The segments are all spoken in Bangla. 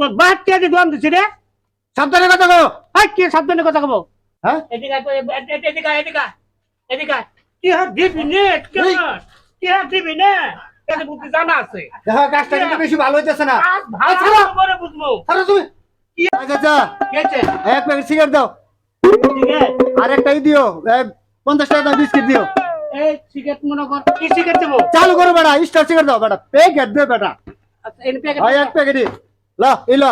তোর বাহার টিয়া দিয়ে দোয়ান দিছি রে? সাবধানে কথা কো হাই কি সাবধানে কথা কব? হ্যাঁ? এদিকে আয়, এ- এ- এদিকে আয়, এদিকে আয়, এদিকে আয়। কি হাত দিবি নে এই। কি হাত দিবি নে এটা বুদ্ধি জানা আছে। দেখো কাজটা কিন্তু বেশি ভালো হইতেছে না। আজ ভালো ছাড়ো। করে বুঝব। ছাড়ো তুমি। আচ্ছা আচ্ছা গেছে এক প্যাকেট সিগারেট দাও। ঠিক আর একটাই দিও। এই পঞ্চাশ টাকা দাম বিস্কিট দিও। এই সিগারেট মনে কর কি সিগারেট দেবো? চালু করো বেটা স্টার সিগারেট দাও বেটা। প্যাকেট দে বেটা। আচ্ছা এনে প্যাকেট হয় এক প্যাকেটই। ল এই ল।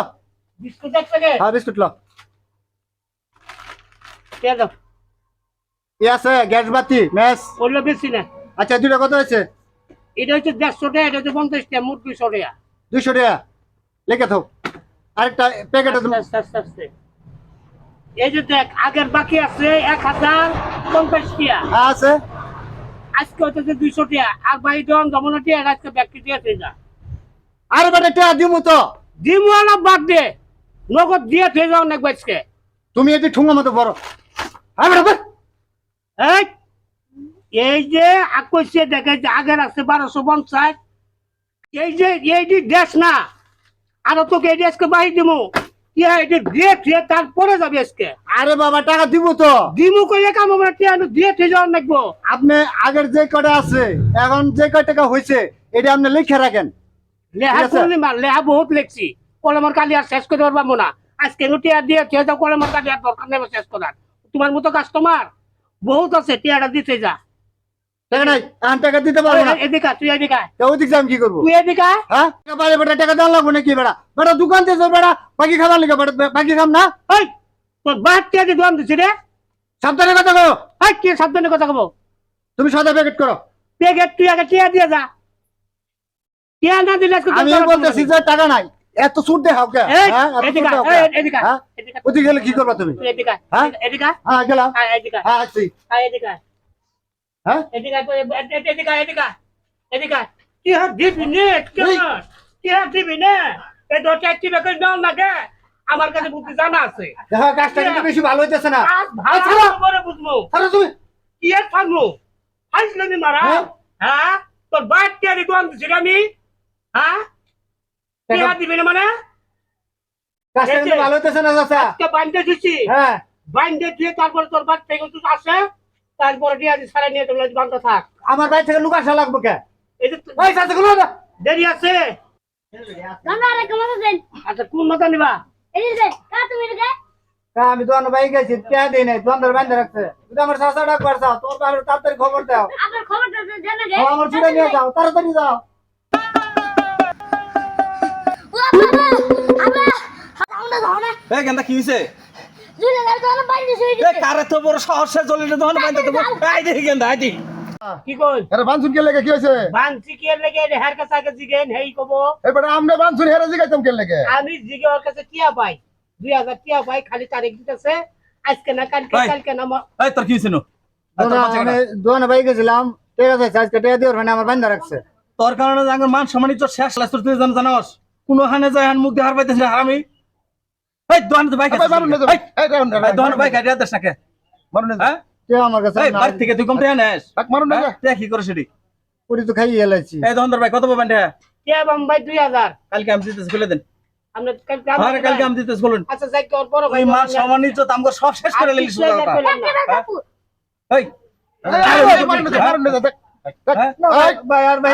বিস্কুট এক প্যাকেট? হ্যাঁ বিস্কুট ল। কে দাও? ই আছে গ্যাস বাতি ম্যাচ বেশি না। আচ্ছা দুটা কত হয়েছে? এটা হচ্ছে দেড়শো টাকা এটা হচ্ছে পঞ্চাশ টাকা মোট দুইশো টাকা। দুইশো টাকা। লিখে থাও আরেকটা প্যাকেট আস্তে এই যে দেখ আগের বাকি আছে এক হাজার পঞ্চাশ টাকা। আছে। আজকে হচ্ছে দুইশো টাকা। আর বাড়ি দেওয়ান জমন টাকা আজকে দিয়ে থেকে যা। আর বেটা টাকা দিমু তো। ডিমওয়ালা বাদ দে। নগদ দিয়ে থেকে যাও অনেক বাজকে তুমি এটি ঠুঙ্গা মতো বড় বেটা বল। এই এই যে আকস্যে দেখে যে আগের আছে বারোশো পঞ্চাশ এই যে এই যে দেশ না। আরও তোকে এই দেশকে বাড়ি দিমু। কি হয় এটা দিয়ে থুয়ে তারপরে যাবে আজকে। আরে বাবা টাকা দিব তো। দিমু কইলে কাম আমরা টিয়া দিয়ে থুয়ে যাওয়ার লাগবো আপনি আগের যে কটা আছে এখন যে কয় টাকা হয়েছে এটা আপনি লিখে রাখেন। লেহা। করলি মার লেহা বহুত লেখছি। কলমের কালি আর শেষ করে পারব না। আজকে টিয়া দিয়ে থুয়ে যাও কলমের কালি আর দরকার নেই শেষ করার তোমার মতো কাস্টমার বহুত আছে টিয়াটা দিতে যা। টাকা নাই এখন টাকা দিতে পারব না। এদিকে তুই এদিকে আয়। তা ওদিক আমি কি করব? তুই এদিকে আয়। হ্যাঁ বাইরে বেটা টাকা দেওয়া লাগবো নাকি বেটা? বেটা দোকান থেকে বেটা বাকি খাবার লিখে বেটা বাকি খাম না? এই তোর বাহার টিয়া দিয়ে দোয়ান দিছি রে সাবধানে কথা কি সাবধানে কথা কব? তুমি সাদা প্যাকেট করো পেগে তুই আগে টিয়া দিয়ে যা। টিয়া না দিলে আজকে আমি বলতেছি যে টাকা নাই। এত সুদ দেখাও কে? হ্যাঁ? কে? হ্যাঁ? ওদিকে গেলে কি করবা তুমি? হ্যাঁ? হ্যাঁ গেলাম। হ্যাঁ আসছি। হ্যাঁ। কি হাত দিবি নে, কি হাত? দিবি নে? এই দরজা একটি বেকার দাও না আমার কাছে বুদ্ধি জানা আছে। দেখো কাজটা কিন্তু বেশি ভালো হইতেছে না। ভালো। করে বুঝব। ছাড়ো তুমি। কি আর থাকব হাসলামি মারা? হ্যাঁ? তোর টিয়া দিয়ে দোয়ান দিছি আমি? হ্যাঁ? টাকা- টিয়া না মানে? কাজটা কিন্তু ভালো হইতেছে না চাচা। আজকে বাইন্দে দিছি। হ্যাঁ। বাইন্দে দিয়ে তারপরে তোর থেকে তুই আসে তারপরে দিয়ে আজ সারা নিয়ে তোমরা বান্ধ থাক। আমার বাড়ি থেকে লুকা আসা লাগবো কে? এই যে ওই চাচা গুলো দেরি আছে। আচ্ছা কোন মাথা নিবা? এই যে কা তুমি রে আমি দোকান ভাই গেছি কে দিই নাই দোকানদার বান্ধে রাখছে। তুমি আমার চাচা ডাক পারছাও তোর বাইরে তাড়াতাড়ি খবর দাও। জানা গে আমার ছুটে নিয়ে যাও তাড়াতাড়ি যাও। ধরে এ গেন্দা কি হইছে? জুলে গেল তো বাইরে শুই এ কারে তো বড় সাহসে জলিলে দহন বাইন্দা দেবো আই দেখি গেন্দা আই দেখি। কি কই? আরে বানসুন কে লেগে কি হয়েছে বানছি কি এর লাগে হের কাছে আগে জিগেন হেই কব। এবারে আমরা বানসুন হেরে জিগাইতাম কে লেগে আমি জিগে ওর কাছে টিয়া পাই। দুই হাজার টিয়া পাই খালি তারিখ দিতেছে। আজকে না কালকে কালকে না এই তোর কি হইছে নো? এই তোর বাচ্চা আমি কাটা। দোকানে ভাই গেছিলাম ঠিক আছে আজকে টাকা দিয়ে মানে আমার বান্ধা রাখছে। তোর কারণে মান সম্মানিত শেষ লাস তোর তুই জান জানাস কোন হানে যায় মুখ দেখার পাইতেছ না হারামি। এই দোকানে তো বাইক আছে। এই দোকানে বাইক আছে দেশ নাকে? হ্যাঁ? টাকা আমার কাছে এই বাইক থেকে তুই কম টাকা নেস? মারুন হ্যাঁ? তুই কি করে সেটি পুরি তো খাইয়ে এলাইছি। এই দোকানদার ভাই কত পাবেন টাকা টিয়া বাম ভাই দুই হাজার। কালকে আমি দিতেছি খুলে দেন। আমরা কালকে আরে কালকে আমি দিতেছি খুলুন আচ্ছা যাই তোর বড় ভাই ওই মান সম্মানিত আমগো সব শেষ করে লিলিস কাকু। এই হ্যাঁ? ভাই আর ভাই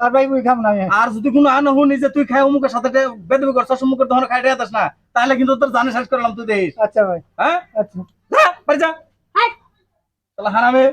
আর ভাই মুই খাম না আর যদি কোনো আন হুনি যে তুই খাই অমুকের সাথে বেদবি করছ অমুকের তখন খাই দেয়াস না তাহলে কিন্তু তোর জানে শেষ করলাম তুই দেখিস। আচ্ছা ভাই। হ্যাঁ? আচ্ছা। যা, বাড়ি যা। হাই তাহলে হারামে।